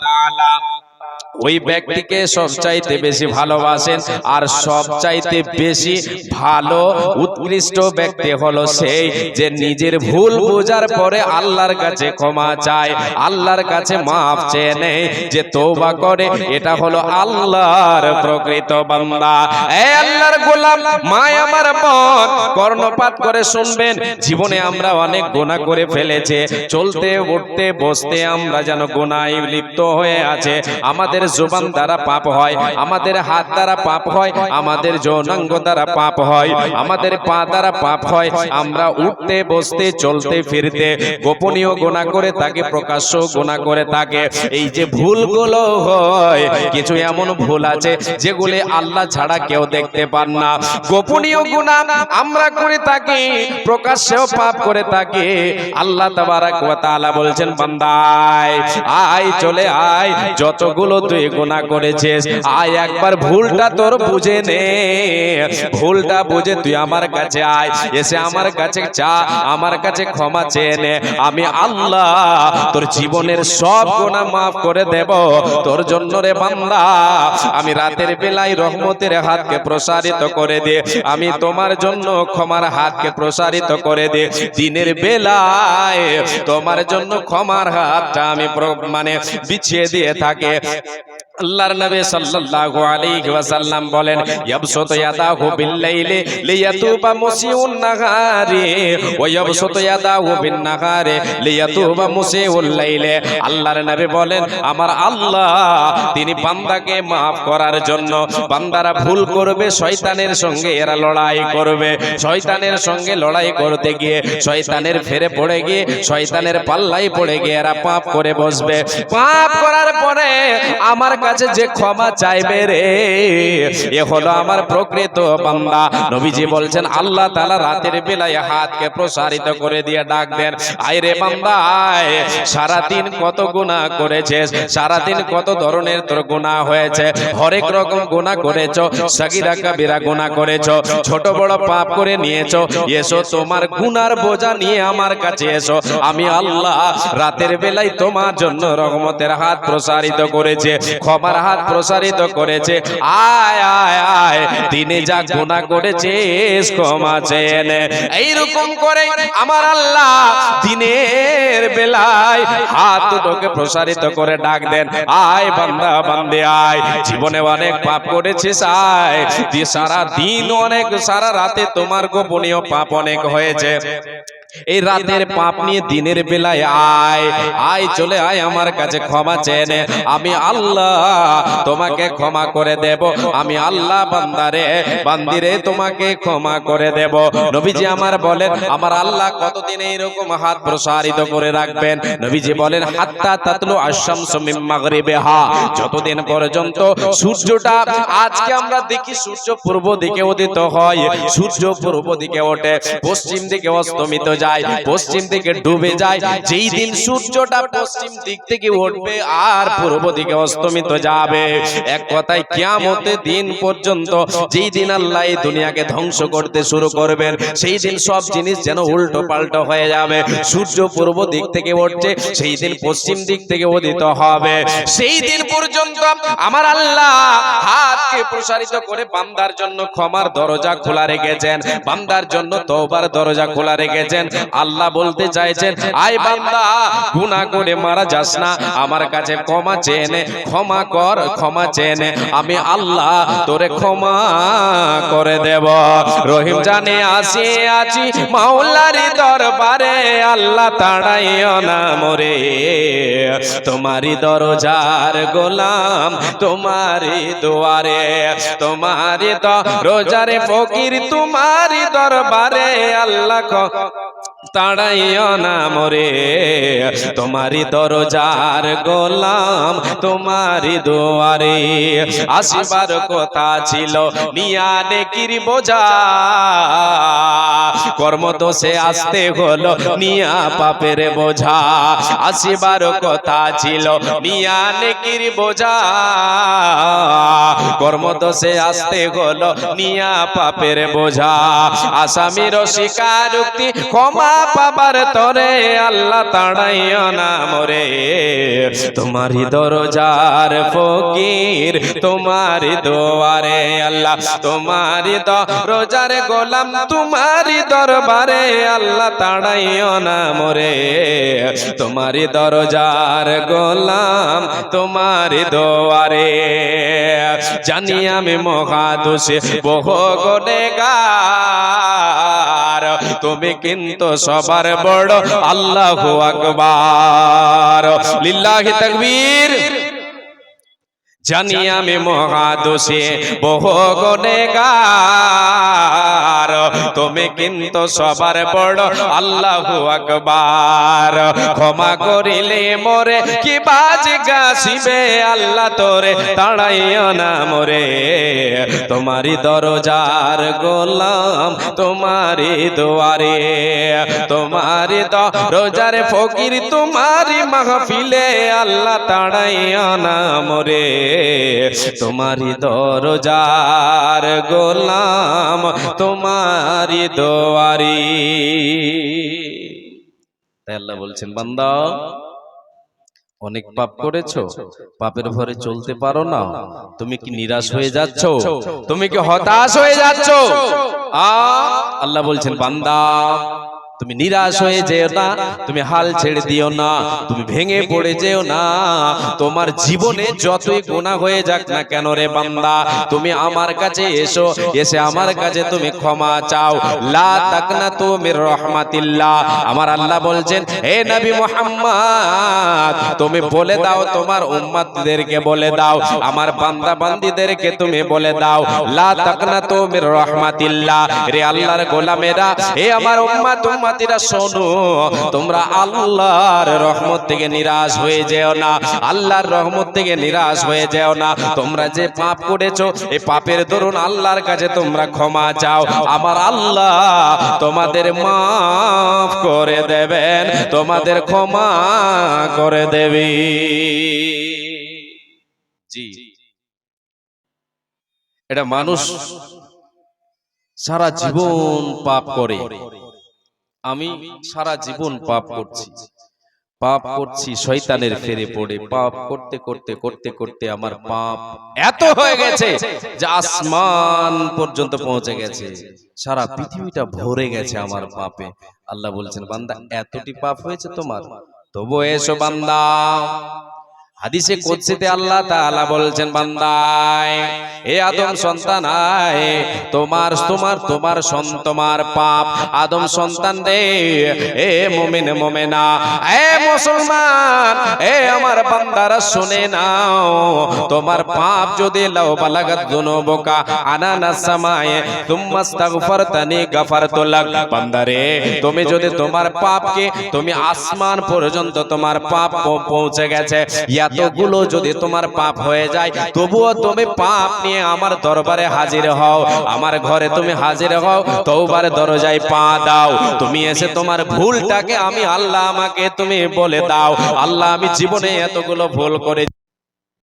তাআলা ওই ব্যক্তিকে সবচাইতে বেশি ভালোবাসেন আর সবচাইতে বেশি ভালো, উৎকৃষ্ট ব্যক্তি হলো সেই যে নিজের ভুল বোঝার পরে আল্লাহর কাছে ক্ষমা চায়, আল্লাহর কাছে মাফ চেয়ে নেয়, যে তওবা করে, এটা হলো আল্লাহর প্রকৃত বান্দা। এই আল্লাহর গোলাম মা আমার বোন কর্ণপাত করে শুনবেন, জীবনে আমরা অনেক গোনা করে ফেলেছে, চলতে, উঠতে, বসতে আমরা যেন গোনায় লিপ্ত হয়ে আছে, আমাদের জবান দ্বারা পাপ হয়, আমাদের হাত দ্বারা পাপ হয়, আমাদের যৌনাঙ্গ দ্বারা পাপ হয়, আমাদের পা দ্বারা পাপ হয়। আমরা উঠতে, বসতে, চলতে, ফিরতে গোপনীয় গোনা করে তাকে, প্রকাশ্য গোনা করে থাকে এই যে ভুলগুলো হয়, কিছু এমন ভুল আছে যেগুলি আল্লাহ ছাড়া কেউ দেখতে পান না। গোপনীয় গুনাহ আমরা করে থাকি প্রকাশ্যেও পাপ করে থাকি। আল্লাহ তাবারাক ওয়া তাআলা বলছেন, বান্দায়, আয়, চলে আয়, যতগুলো তুই গুনাহ করেছিস। আয় একবার ভুলটা তোর বুঝে নে। ভুলটা বুঝে তুই আমার কাছে আয়। এসে আমার কাছে চা আমার কাছে ক্ষমা চেয়ে নে। আমি আল্লাহ তোর জীবনের সব গুনাহ মাফ করে দেব। তোর জন্য রে বান্দা, আমি রাতের বেলায় রহমতের হাতকে প্রসারিত করে দে। আমি তোমার জন্য ক্ষমার হাতকে প্রসারিত করে দে। দিনের বেলায় তোমার জন্য ক্ষমার হাতটা আমি মানে বিছিয়ে দিয়ে থাকে। আল্লাহর নবী সাল্লাল্লাহু আলাইহি ওয়াসাল্লাম বলেন, ইয়াবসুতু ইয়াদাহু বিল-লাইলি লিয়াতুবা মুসিউন নাহারি, ওয়া ইয়াবসুতু ইয়াদাহু বিন-নাহারি লিয়াতুবা মুসিউল লাইলি। আল্লাহর নবী বলেন, আমার আল্লাহ, তিনি বান্দাকে maaf করার জন্য বান্দারা ভুল করবে, শয়তানের সঙ্গে এরা লড়াই করবে। শয়তানের সঙ্গে লড়াই করতে গিয়ে শয়তানের ফেরে পড়ে গিয়ে, শয়তানের পাল্লাই পড়ে গিয়ে এরা পাপ করে বসবে। পাপ করার পরে আমার কাছে যে ক্ষমা চাইবে রে, এ হলো আমার প্রকৃত বান্দা। নবীজি বলছেন, আল্লাহ তাআলা রাতের বেলায় হাতকে প্রসারিত করে দিয়ে ডাক দেন, আয় রে বান্দা, আয়। সারাদিন কত গুনাহ করেছিস, সারাদিন কত ধরনের তোর গুনাহ হয়েছে, হরেক রকম গুনাহ করেছ সাগিরা কাবিরা গুনাহ করেছ, ছোট বড় পাপ করে নিয়েছো, এসো তোমার গুনার বোঝা নিয়ে আমার কাছে এসো। আমি আল্লাহ রাতের বেলায় তোমার জন্য রহমতের হাত প্রসারিত করেছে। ক্ষমার হাত প্রসারিত করেছে। আয় আয় আয় দিনে যা গুনাহ করেছিস ক্ষমা চেয়ে নে। এইরকম করে আমার আল্লাহ দিনের বেলায় হাত দুটোকে প্রসারিত করে ডাক দেন। আয়, বান্দা, বান্দে, আয়। জীবনে অনেক পাপ করেছিস, আয়। সারা দিন অনেক, সারা রাতে তোমার গোপনীয় পাপ অনেক হয়েছে। এই রাতের পাপ নিয়ে দিনের বেলায় আয়। আয়, চলে আয় আমার কাছে ক্ষমা চেয়ে নে। আমি আল্লাহ, তোমাকে ক্ষমা করে দেব। আমি আল্লাহ বান্দারে, বান্দিরে তোমাকে ক্ষমা করে দেব। নবীজি আমার বলেন, আমার আল্লাহ কতদিন এইরকম হাত প্রসারিত করে রাখবেন? নবীজি বলেন, হাত্তা তাতলু আশামসু মিন মাগরিবিহা। যতদিন পর্যন্ত সূর্যটা, আজকে আমরা দেখি সূর্য পূর্ব দিকে উদিত হয়। সূর্য পূর্ব দিকে ওঠে, পশ্চিম দিকে অস্তমিত যায়। পশ্চিম দিকে ডুবে যায়। যেই দিন সূর্যটা পশ্চিম দিক থেকে উঠবে, আর পূর্ব দিকে অস্তমিত যাবে। এক কথায়, কিয়ামতের দিন পর্যন্ত যেই দিন আল্লাহ এই দুনিয়াকে ধ্বংস করতে শুরু করবেন, সেই দিন সব জিনিস যেন উল্টো পাল্টো হয়ে যাবে। সূর্য পূর্ব দিক থেকে উঠছে, সেই দিন পশ্চিম দিক থেকে উদিত হবে। সেই দিন পর্যন্ত আমার আল্লাহ হাতকে প্রসারিত করে বান্দার জন্য ক্ষমার দরজা খোলা রেখেছেন। বান্দার জন্য তওবার দরজা খোলা রেখেছেন। আল্লাহ বলতে চাইছেন, আয় বান্দা, গুনাহ করে মারা যাস না। আমার কাছে ক্ষমা চেয়ে নে, ক্ষমা কর, ক্ষমা চেয়ে নে। আমি আল্লাহ তোরে ক্ষমা করে দেব। রহিম জানে, আসি আছি মাওলারি দরবারে আল্লাহ তাড়াইও না মরে। তোমারি দরজার গোলাম তোমারি দুয়ারে তোমারি দরজারে ফকির, তোমারই দরবারে আল্লাহ তাড়াইও না মরে। তোমারি দরজার গোলাম তোমারি দুয়ারে। আসিবার কথা ছিল নিয়া নেকির বোঝা। কর্ম দোষে আসতে হলো নিয়া পাপের বোঝা। আসিবার কথা ছিল নিয়া নেকির বোঝা। কর্ম দোষে আসতে হলো নিয়া পাপের বোঝা। আসামির স্বীকারোক্তি ক্ষমা পাবার তরে আল্লাহ তাড়াইও না মরে। তোমারই দরজার ফকির, তোমারই দোয়ারে আল্লাহ, তোমারই দরজার গোলাম, তোমারই দরবারে আল্লাহ তাড়াইও না মরে। তোমারই দরজার গোলাম, তোমারই দোয়ারে। জানি আমি মহাদোষে বহু গনে তুমি কিন্তু সবার বড় আল্লাহ আকবার। লিল্লাহি তাকবীর। জানি আমি মহাদোষে বহু গনে তুমি কিন্তু সবার বড় আল্লাহ আকবার। ক্ষমা করিলে মোরে কি বাজ গাছিবে আল্লাহ তোরে? তাড়াইও না মোরে। তোমারি দরজার গোলাম তোমারি দুয়ারে তোমারি দরজার ফকির তোমারি মাহফিলে আল্লাহ তাড়াইও না মোরে। তোমারি দরজার গোলাম তোমারি দোয়ারি। তাই আল্লাহ বলছেন, বান্দা, অনেক পাপ করেছ, পাপের ভরে চলতে পারো না। তুমি কি নিরাশ হয়ে যাচ্ছ? তুমি কি হতাশ হয়ে যাচ্ছ? আল্লাহ বলছেন, বান্দা তুমি নিরাশ হয়ে যেও না, তুমি হাল ছেড়ে দিও না, তুমি ভেঙে পড়ে যেও না। তোমার জীবনে যতই গোনা হয়ে যাক না কেন রে বান্দা, তুমি আমার কাছে এসো, এসে আমার কাছে তুমি ক্ষমা চাও। লা তাকনা তুমি রহমাতিল্লাহ। আমার আল্লাহ বলছেন হে নবী মুহাম্মদ, তুমি বলে দাও, তোমার উম্মতদেরকে বলে দাও, আমার বান্দা বান্দিদেরকে তুমি বলে দাও। লা তাকনা তুমি রহমাতিল্লাহ। রে আল্লাহর গোলামেরা, হে আমার উম্মত উম্মতিরা শোনো, তোমরা আল্লাহর রহমত থেকে নিরাশ হয়ে যেও না, আল্লাহর রহমত থেকে নিরাশ হয়ে যেও না। তোমরা যে পাপ করেছ এই পাপের দরুন আল্লাহর কাছে তোমরা ক্ষমা চাও। আমার আল্লাহ তোমাদের মাফ করে দেবেন, তোমাদের ক্ষমা করে দেবে। জি। এটা মানুষ সারা জীবন পাপ করে। আমি সারা জীবন পাপ করছি। পাপ করছি শয়তানের ফেরে পড়ে। পাপ করতে করতে করতে করতে আমার পাপ এত হয়ে গেছে যে আসমান পর্যন্ত পৌঁছে গেছে। সারা পৃথিবীটা ভরে গেছে আমার পাপে। আল্লাহ বলছেন বান্দা এতটি পাপ হয়েছে তোমার? তবু এসো বান্দা। হাদিসে কুদসিতে আল্লাহ তাআলা বলছেন বান্দায় হে আদম সন্তান আয় তোমার তোমার তোমার সন তোমার পাপ আদম সন্তান রে এ মুমিন মুমিনা এ মুসলমান এ আমার বান্দারা শুনে নাও তোমার পাপ যদি লাও বালাগাত যুনুবকা আনানা সামায়ে তুম্মা আস্তাগফারতানি গাফারতু লাক বান্দারে তুমি যদি তোমার পাপকে তুমি আসমান পর্যন্ত তোমার পাপ পৌঁছে গেছে এতগুলো যদি তোমার পাপ হয়ে যায়, তবুও তুমি পাপ নিয়ে আমার দরবারে হাজির হও। আমার ঘরে তুমি হাজির হও তৌবার দরজায় পা দাও। তুমি এসে তোমার ভুলটাকে আমি আল্লাহ আমাকে তুমি বলে দাও। আল্লাহ, আমি জীবনে এতগুলো ভুল করে